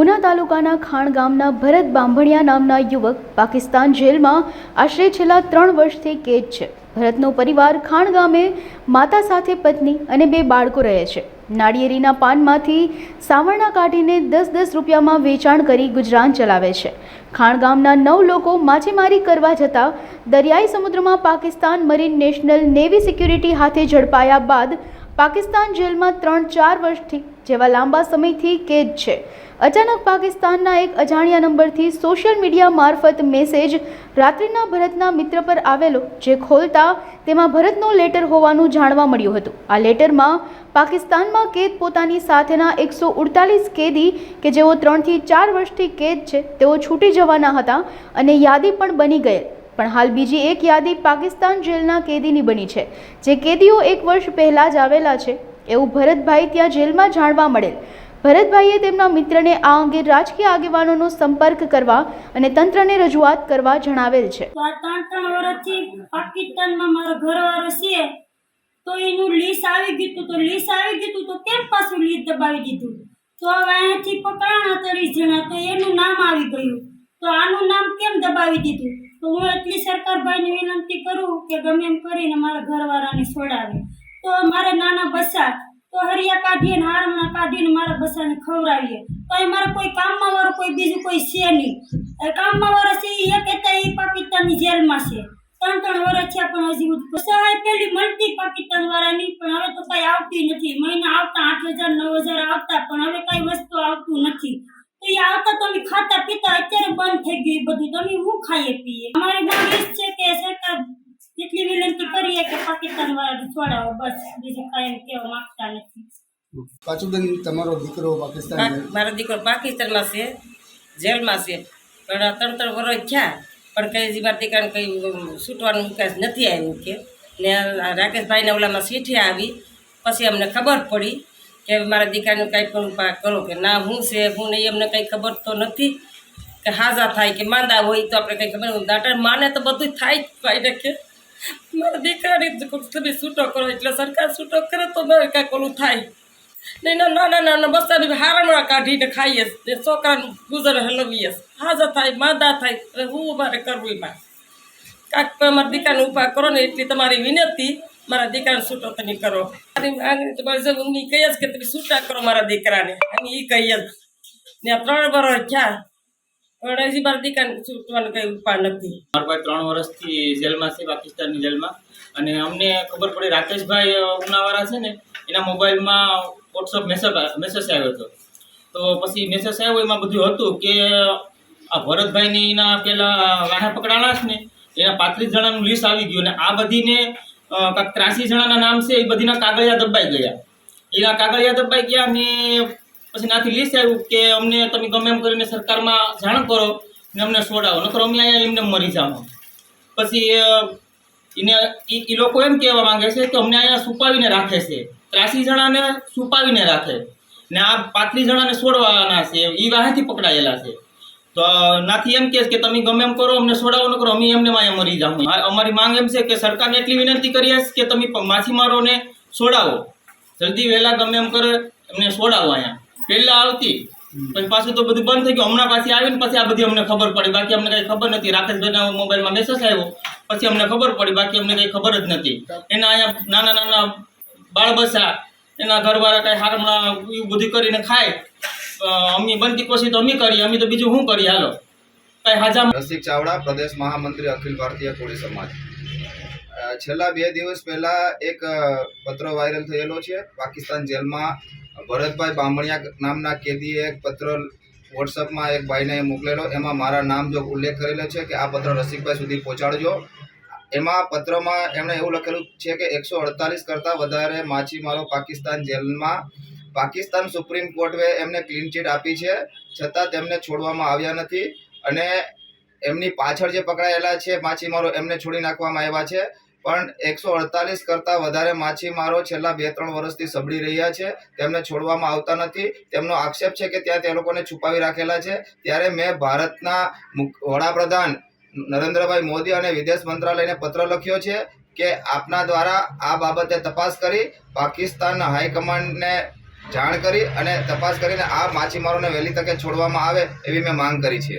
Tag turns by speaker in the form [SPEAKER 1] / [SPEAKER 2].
[SPEAKER 1] ઉના તાલુકાના ખાણ ગામના ભરત બાંભણિયા નામના યુવક પાકિસ્તાન જેલમાં આશરે છેલ્લા ત્રણ વર્ષથી કેદ છે. ભરતનો પરિવાર ખાણ ગામે માતા સાથે પત્ની અને બે બાળકો રહે છે. નાળિયેરીના પાનમાંથી સાવરણા કાઢીને દસ દસ રૂપિયામાં વેચાણ કરી ગુજરાન ચલાવે છે. ખાણ ગામના નવ લોકો માછીમારી કરવા જતાં દરિયાઈ સમુદ્રમાં Pakistan Marine National Navy Security હાથે ઝડપાયા બાદ પાકિસ્તાન જેલમાં ત્રણ, ચાર વર્ષથી જેવા લાંબા સમયથી કેદ છે. અચાનક પાકિસ્તાનના એક અજાણ્યા નંબરથી સોશિયલ મીડિયા મારફત મેસેજ રાત્રિના ભરતના મિત્ર પર આવેલો, જે ખોલતા તેમાં ભરતનો લેટર હોવાનું જાણવા મળ્યું હતું. આ લેટરમાં પાકિસ્તાનમાં કેદ પોતાની સાથેના એકસો ઉડતાલીસ કેદી, કે જેઓ ત્રણથી ચાર વર્ષથી કેદ છે, તેઓ છૂટી જવાના હતા અને યાદી પણ બની ગયેલ. પણ હાલ બીજી એક યાદી પાકિસ્તાન જેલના કેદીની બની છે. જે કેદીઓ એક વર્ષ પહેલાં જ આવેલા છે. એવું ભરતભાઈ ત્યાં જેલમાં જાણવા મળેલ. ભરતભાઈએ તેમના મિત્રને આ અંગે રાજકીય આગેવાનોનો સંપર્ક કરવા અને તંત્રને રજૂઆત કરવા જણાવેલ છે.
[SPEAKER 2] ત્રણ ત્રણ વર્ષથી પાકિસ્તાનમાં મારો ઘરવાળો છે. તો એનું લીસ આવી ગયું તો લીસ આવી ગયું તો કેમ પાછું લીસ દબાવી દીધું? તો અહીંયાથી પકડાણા ત્રીસ જણા. તો એનું નામ આવી ગયું. તો આનું નામ કેમ દબાવી દીધું? તો હું એટલી સરકારભાઈને વિનંતી કરું કે ગમે એમ કરીને મારા ઘરવાળાને છોડાવે તો મારે નાના બસા, તો હરિયા કાઢીએ ને હારમણા કાઢીને મારા બસાને ખવડાવીએ. તો એ મારે કોઈ કામમાં વાળો કોઈ બીજું કોઈ છે નહીં. કામમાં વાળો છે એ એક હતા એ પાકિસ્તાનની જેલમાં છે. ત્રણ ત્રણ વર્ષ થયા પણ હજી સુધી સહાય પેલી મળતી પાકિસ્તાન વાળાની પણ હવે તો કઈ આવતી નથી. મહિના આવતા આઠ હજાર, નવ હજાર આવતા, પણ હવે કઈ વસ્તુ આવતું નથી. એ આવતા તો ખાતા પીતા અત્યારે બંધ થઈ ગયું બધું. તો હું શું ખાઈએ પીએ? અમારી માંગ એ છે કે સરકાર એટલી વિનંતી કરીએ કે પાકિસ્તાન વાળા છોડાવો બસ બીજું કાંઈ કહેવા માંગતા નથી.
[SPEAKER 3] પાછું બેન તમારો દીકરો પાકિસ્તાન
[SPEAKER 4] મારો દીકરો પાકિસ્તાનમાં છે જેલમાં છે. પણ ત્રણ ત્રણ વર્ષ થયા પણ કંઈ હજી મારા દીકરાને કંઈ છૂટવાનું વિકાસ નથી આવ્યું કે. ને આ રાકેશભાઈને ઓલામાં સીઠી આવી પછી અમને ખબર પડી. કે મારા દીકરાનું કંઈ પણ કરો કે ના, હું છે, હું નહીં એમને કંઈ ખબર તો નથી કે હાજા થાય કે માંદા હોય તો આપણે કંઈ ખબર દાટર માને તો બધું થાય જ ભાઈને કે મારા દીકરાને તમે છૂટો કરો, એટલે સરકાર છૂટો કરે તો મારે કાંઈક ઓલું થાય. નહીં, ના નાના નાના બસ્તાની હારમણા કાઢીને ખાઈએ ને છોકરાનું ગુજર હલવીએ હાજા થાય, માંદા થાય હું મારે કરવું એમાં. કાંઈક મારા દીકરાને ઉપાય કરો ને એટલી તમારી વિનંતી. મારા દીકરાને છૂટો તમે કરો. મારી માંગણી હું ઈ કહીએ જ કે તમે છૂટા કરો મારા દીકરાને. અને એ કહીએ જ. ને ત્રણ વર્ષ થયા. પણ મારા દીકરાને છૂટવાનો કંઈ ઉપાય નથી.
[SPEAKER 5] મારા ભાઈ ત્રણ વર્ષથી જેલમાં છે, પાકિસ્તાનની જેલમાં. અને અમને ખબર પડી, રાકેશભાઈ ઉનાવાળા છે ને, એના મોબાઈલમાં વોટ્સઅપ મેસેજ મેસેજ આવ્યો હતો. તો પછી મેસેજ આવ્યો, એમાં બધું હતું કે આ ભરતભાઈની એના પેલા વાહે પકડાણા છે ને, એના પાંત્રીસ જણાનું લિસ્ટ આવી ગયું. અને આ બધીને અ, કાંઈક ત્રાસી જણાના નામ છે એ બધીના કાગળિયા દબાઈ ગયા. એના કાગળિયા દબાઈ ગયા ને પછી નાથી લિસ્ટ આવ્યું કે અમને તમે ગમે એમ કરીને સરકારમાં જાણ કરો ને અમને છોડાવો નકર અમે અહીંયા એમને મરી જાવ પછી એને એ લોકો એમ કહેવા માંગે છે કે અમને અહીંયા છુપાવીને રાખે છે. ત્રાસી જણાને છુપાવીને રાખે. ને આ પાંત્રીસ જણાને છોડવાના છે. એ વાહેથી પકડાયેલા છે. તો નાથી એમ કે તમે ગમે એમ કરો અમને છોડાવો ન કરો અમે એમને અહીંયા મરી જાવ અમારી માંગ એમ છે કે સરકારને એટલી વિનંતી કરીએ કે તમે માછીમારોને છોડાવો. જલ્દી વહેલા ગમે એમ કરે એમને છોડાવો અહીંયા. પહેલા આવતી પછી પાછું તો બધું બંધ થઈ ગયું. હમણાં પાછી આવીને પછી આ બધી અમને ખબર પડી. બાકી અમને કઈ ખબર નથી. રાકેશભાઈના મોબાઈલમાં મેસેજ આવ્યો. પછી અમને ખબર પડી. બાકી અમને કઈ ખબર જ નથી. એના અહીંયા નાના નાના બાળ બચ્ચા એના ઘરવાળા કઈ હારમણા એવું બધું કરીને ખાય. અમે બનતી કોશિશ તો અમે કરીએ, અમે તો બીજું શું કરીએ? હાલો. કઈ હાજા
[SPEAKER 6] રસિક ચાવડા, પ્રદેશ મહામંત્રી અખિલ ભારતીય કોળી સમાજ. છેલ્લા બે દિવસ પહેલા એક પત્ર વાયરલ થયેલો છે. પાકિસ્તાન જેલમાં ભરતભાઈ બામણિયા નામના કેદીએ એક પત્ર વોટ્સઅપમાં એક ભાઈને મોકલેલો. એમાં મારા નામ જો ઉલ્લેખ કરેલો છે કે આ પત્ર રસિકભાઈ સુધી પહોંચાડજો. એમાં પત્રમાં એમણે એવું લખેલું છે કે એકસો અડતાલીસ કરતાં વધારે માછીમારો પાકિસ્તાન જેલમાં પાકિસ્તાન સુપ્રીમ કોર્ટે એમને ક્લીન ચીટ આપી છે. છતાં તેમને છોડવામાં આવ્યા નથી અને એમની પાછળ જે પકડાયેલા છે, માછીમારો એમને છોડી નાખવામાં આવ્યા છે. પણ એકસો અડતાલીસ કરતાં વધારે માછીમારો છેલ્લા બે ત્રણ વર્ષથી સબડી રહ્યા છે. તેમને છોડવામાં આવતા નથી. તેમનો આક્ષેપ છે કે ત્યાં તે લોકોને છુપાવી રાખેલા છે. ત્યારે મેં ભારતના વડાપ્રધાન નરેન્દ્રભાઈ મોદી અને વિદેશ મંત્રાલયને પત્ર લખ્યો છે કે આપના દ્વારા આ બાબતે તપાસ કરી. પાકિસ્તાન હાઈકમાન્ડને જાણ કરી અને તપાસ કરીને આ માછીમારોને વહેલી તકે છોડવામાં આવે એવી મેં માંગ કરી છે.